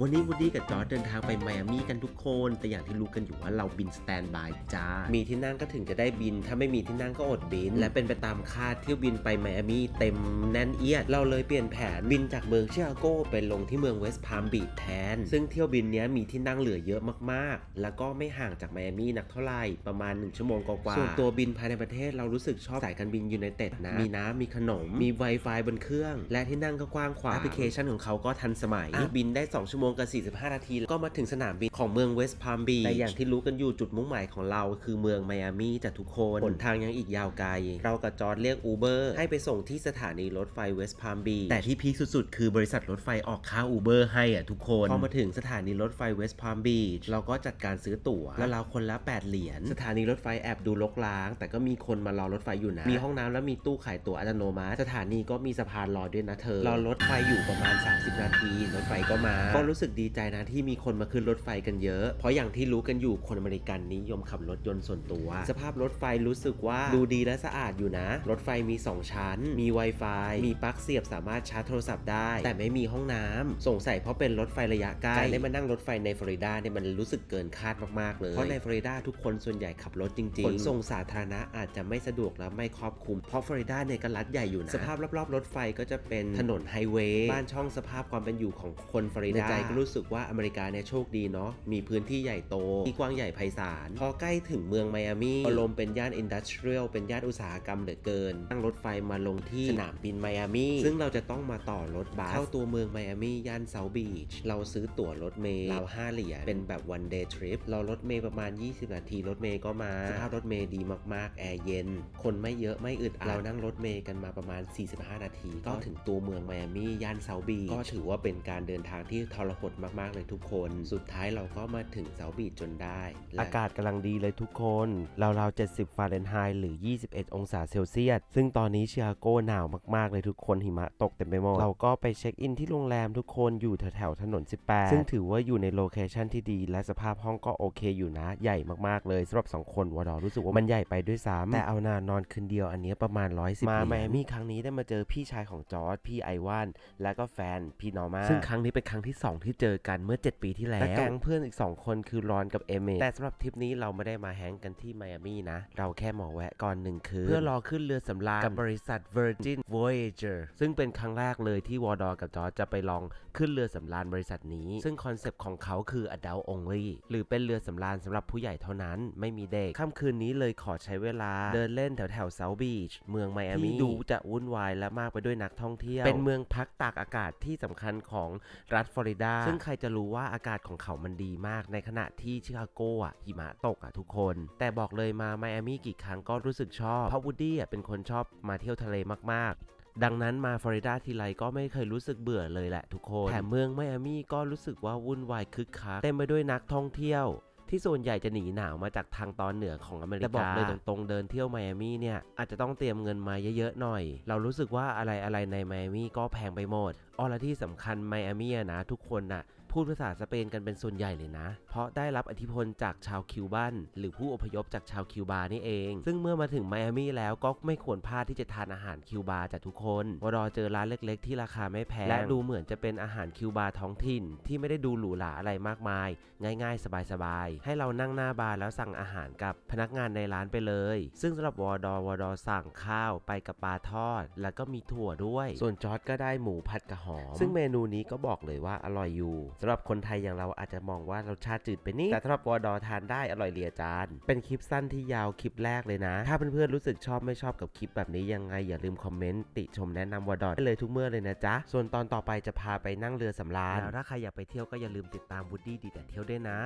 วันนี้วูดดี้กับจอร์ดเดินทางไปไมอามี่กันทุกคน แต่อย่างที่รู้กันอยู่ว่าเราบินสแตนบายจ้า มีที่นั่งก็ถึงจะได้บิน ถ้าไม่มีที่นั่งก็อดบิน และเป็นไปตามคาดเที่ยวบินไปไมอามี่เต็มแน่นเอียด เราเลยเปลี่ยนแผนบินจากเมืองชิคาโกไปลงที่เมืองเวสต์พาล์มบีชแทน ซึ่งเที่ยวบินเนี้ยมีที่นั่งเหลือเยอะมากๆ แล้วก็ไม่ห่างจากไมอามี่นักเท่าไหร่ประมาณ 1 ชั่วโมงกว่าๆส่วนตัวบินภายในประเทศเรารู้สึกชอบสายการบินยูไนเต็ดนะ มีน้ำมีขนม มี Wi-Fi บนเครื่อง และที่นั่งก็กว้างขวางแอปพลิเคชันของเขาก็ทันสมัยบินได้ 2 ชั่วโมงงกับ45 นาที ก็มาถึงสนามบินของเมืองเวสต์พามบีแต่อย่างที่รู้กันอยู่จุดมุ่งหมายของเรา คือเมืองไมอามี่จากทุกคนหนทางยังอีกยาวไกล เรากับจอร์ดเรียกอูเบอร์ให้ไปส่งที่สถานีรถไฟเวสต์พามบีแต่ที่พีคสุดๆ คือบริษัทรถไฟออกค่าอูเบอร์ให้อะทุกคนพอมาถึงสถานีรถไฟเวสต์พามบีเราก็จัดการซื้อตั๋วแล้วเราคนละ 8 เหรียญสถานีรถไฟแอบดูลกล้าง แต่ก็มีคนมารอรถไฟอยู่นะ มีห้องน้ำแล้วมีตู้ขายตั๋วอัตโนมัติ สถานีก็มีสะพานรอด้วยนะเธอรอรถไฟอยู่ประมาณ 30 นาที รถไฟก็มาก็รูู้้สึกดีใจนะที่มีคนมาขึ้นรถไฟกันเยอะ เพราะอย่างที่รู้กันอยู่คนอเมริกันนิยมขับรถยนต์ส่วนตัว สภาพรถไฟรู้สึกว่าดูดีและสะอาดอยู่นะ รถไฟมี 2 ชั้น มี Wi-Fi มีปลั๊กเสียบสามารถชาร์จโทรศัพท์ได้ แต่ไม่มีห้องน้ำสงสัยเพราะเป็นรถไฟระยะใกล้การได้มานั่งรถไฟในฟลอริดาเนี่ยมันรู้สึกเกินคาดมากๆเลย เพราะในฟลอริดาทุกคนส่วนใหญ่ขับรถจริงๆขนส่งสาธารณะอาจจะไม่สะดวกและไม่ครอบคลุมเพราะฟลอริดาเนี่ยก็รัฐใหญ่อยู่นะสภาพรอบๆรถไฟก็จะเป็นถนนไฮเวย์บ้านช่องสภาพความเป็นอยู่ของคนฟลอริดาในใจก็รู้สึกว่าอเมริกาเนี่ยโชคดีเนาะมีพื้นที่ใหญ่โตที่กว้างใหญ่ไพศาลพอใกล้ถึงเมืองไมอามี่อารมณ์เป็นย่านอินดัสเทรียลเป็นย่านอุตสาหกรรมเหลือเกินนั่งรถไฟมาลงที่สนามบินไมอามี่ซึ่งเราจะต้องมาต่อรถบัสเข้าตัวเมืองไมอามี่ย่านเซาท์บีชเราซื้อตั๋วรถเมล์เรา5เหรียญเป็นแบบ one day trip เรารถเมล์ประมาณ 20 นาทีรถเมล์ก็มาสภาพรถเมล์ดีมากๆแอร์เย็น คนไม่เยอะไม่อึดอัดเรานั่งรถเมล์กันมาประมาณ 45 นาที ก็ถึงตัวเมืองไมอามี่ย่านเซาท์บีชก็ถือว่าเป็นการเดินทางที่ทรหดมากๆเลยทุกคน สุดท้ายเราก็มาถึงเซาท์บีชจนได้ อากาศกำลังดีเลยทุกคนราวๆ70ฟาเรนไฮต์หรือ 21 องศาเซลเซียส ซึ่งตอนนี้ชิคาโกหนาวมากๆเลยทุกคนหิมะตกเต็มไปหมด เราก็ไปเช็คอินที่โรงแรมทุกคนอยู่แถวๆถนน 18 ซึ่งถือว่าอยู่ในโลเคชันที่ดีและสภาพห้องก็โอเคอยู่นะ ใหญ่มากๆเลยสำหรับ 2 คนวอดอรู้สึกว่ามันใหญ่ไปด้วยซ้ำแต่เอานานอนคืนเดียวอันนี้ประมาณ 110มาไมอามี่ครั้งนี้ได้มาเจอพี่ชายของจอร์ดพี่ไอวานและก็แฟนพี่นอร์มาซึ่งครั้งนี้เป็นครั้งที่ 2ที่เจอกันเมื่อ 7 ปีที่แล้วและแก๊งเพื่อนอีก 2 คนคือรอนกับเอเมแต่สำหรับทริปนี้เราไม่ได้มาแฮงกันที่ไมอามี่นะ เราแค่หมอแวะก่อนหนึ่งคืนเพื่อรอขึ้นเรือสำราญกับบริษัท Virgin Voyager ซึ่งเป็นครั้งแรกเลยที่วอดอกับจอร์จจะไปลองขึ้นเรือสำราญบริษัทนี้ ซึ่งคอนเซปต์ของเขาคือ adult only หรือเป็นเรือสำราญสำหรับผู้ใหญ่เท่านั้นไม่มีเด็กค่ำคืนนี้เลยขอใช้เวลาเดินเล่นแถวแถวเซาท์บีชเมืองไมอามี่ที่ดูจะวุ่นวายและมากไปด้วยนักท่องเที่ยว เป็นเมืองพักตากอากาศที่สำคัญของรัฐฟลอริดาซึ่งใครจะรู้ว่าอากาศของเขามันดีมาก ในขณะที่ชิคาโกอะหิมะตกอะทุกคน แต่บอกเลยมาไมอามี่กี่ครั้งก็รู้สึกชอบเพราะวูดดี้อะเป็นคนชอบมาเที่ยวทะเลมากๆดังนั้นมาฟลอริดาทีไรก็ไม่เคยรู้สึกเบื่อเลยแหละทุกคน แถมเมืองไมอามี่ก็รู้สึกว่าวุ่นวายคึกคักเต็มไปด้วยนักท่องเที่ยว ที่ส่วนใหญ่จะหนีหนาวมาจากทางตอนเหนือของอเมริกาแต่บอกเลยตรงๆเดินเที่ยวไมอามี่เนี่ยอาจจะต้องเตรียมเงินมาเยอะๆหน่อย เรารู้สึกว่าอะไรๆในไมอามี่ก็แพงไปหมดอ๋อและที่สำคัญไมอามี่นะทุกคนน่ะ พูดภาษาสเปนกันเป็นส่วนใหญ่เลยนะ เพราะได้รับอิทธิพลจากชาวคิวบันหรือผู้อพยพจากชาวคิวบานี่เอง ซึ่งเมื่อมาถึงไมอามี่แล้วก็ไม่ควรพลาดที่จะทานอาหารคิวบาจากทุกคนวรอเจอร้านเล็ก ๆ ที่ราคาไม่แพงและดูเหมือนจะเป็นอาหารคิวบาท้องถิ่น ที่ไม่ได้ดูหรูหราอะไรมากมาย ง่าย ๆ สบายๆให้เรานั่งหน้าบาร์แล้วสั่งอาหารกับพนักงานในร้านไปเลย ซึ่งสำหรับวอดอวอดอสั่งข้าวไปกับปลาทอด แล้วก็มีถั่วด้วย ส่วนจอร์ดก็ได้หมูผัดกระหอมซึ่งเมนูนี้ก็บอกเลยว่าอร่อยอยู่สำหรับคนไทยอย่างเราอาจจะมองว่ารสชาติจืดไปนิดแต่สำหรับวอดอทานได้อร่อยเลียจาน เป็นคลิปสั้นที่ยาวคลิปแรกเลยนะ ถ้าเพื่อนๆรู้สึกชอบไม่ชอบกับคลิปแบบนี้ยังไงอย่าลืมคอมเมนต์ติชมแนะนำวอดอได้เลยทุกเมื่อเลยนะจ๊ะ ส่วนตอนต่อไปจะพาไปนั่งเรือสำราญแล้วถ้าใครอยากไปเที่ยวก็อย่าลืมติดตามวูดดี้ดีแต่เที่ยวด้วยนะ